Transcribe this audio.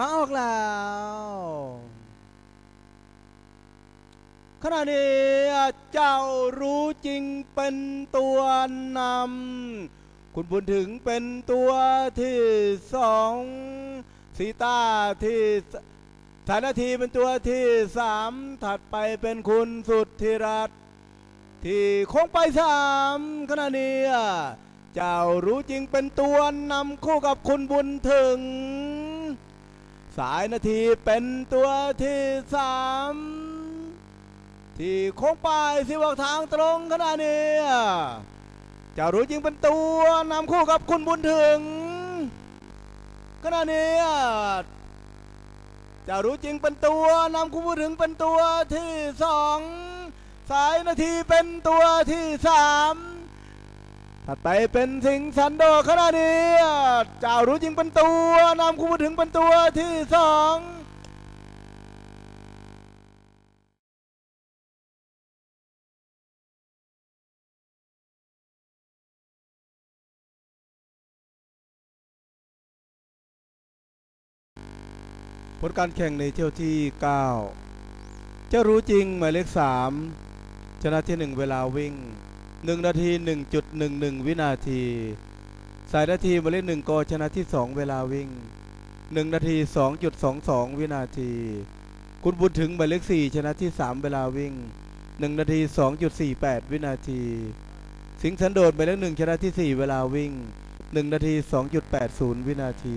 มาออกแล้วขณะนี้เจ้ารู้จริงเป็นตัวนำคุณบุญถึงเป็นตัวที่สองสีตาที่ฐานาทีเป็นตัวที่สามถัดไปเป็นคุณสุดที่รัตที่คงไปสามขณะนี้ เจ้ารู้จริงเป็นตัวนำคู่กับคุณบุญถึง สายนาทีเป็นตัวที่สามที่โค้งไปสิวกทางตรงขณะนี้จ้ารู้จริงเป็นตัวนำคู่กับคุณบุญถึงขณะนี้จ้ารู้จริงเป็นตัวนำคุณบุญถึงเป็นตัวที่สองสายนาทีเป็นตัวที่สาม ถัดไปเป็นสิงห์สันโดษขณะนี้เจ้ารู้จริงเป็นตัวนำคุณบุญถึงเป็นตัวที่สองผลการแข่งในเที่ยวที่ 9 จะรู้จริงหมายเลข 3 ชนะที่ 1 เวลาวิ่ง 1 นาที 1.11 วินาที สายนาทีหมายเลข1กชนะที่ 2 เวลาวิ่ง 1 นาที 2.22 วินาที คุณบุญถึงหมายเลข4ชนะที่ 3 เวลาวิ่ง 1 นาที 2.48 วินาที สิงห์สันโดษหมายเลข1ชนะที่ 4 เวลาวิ่ง 1 นาที 2.80 วินาที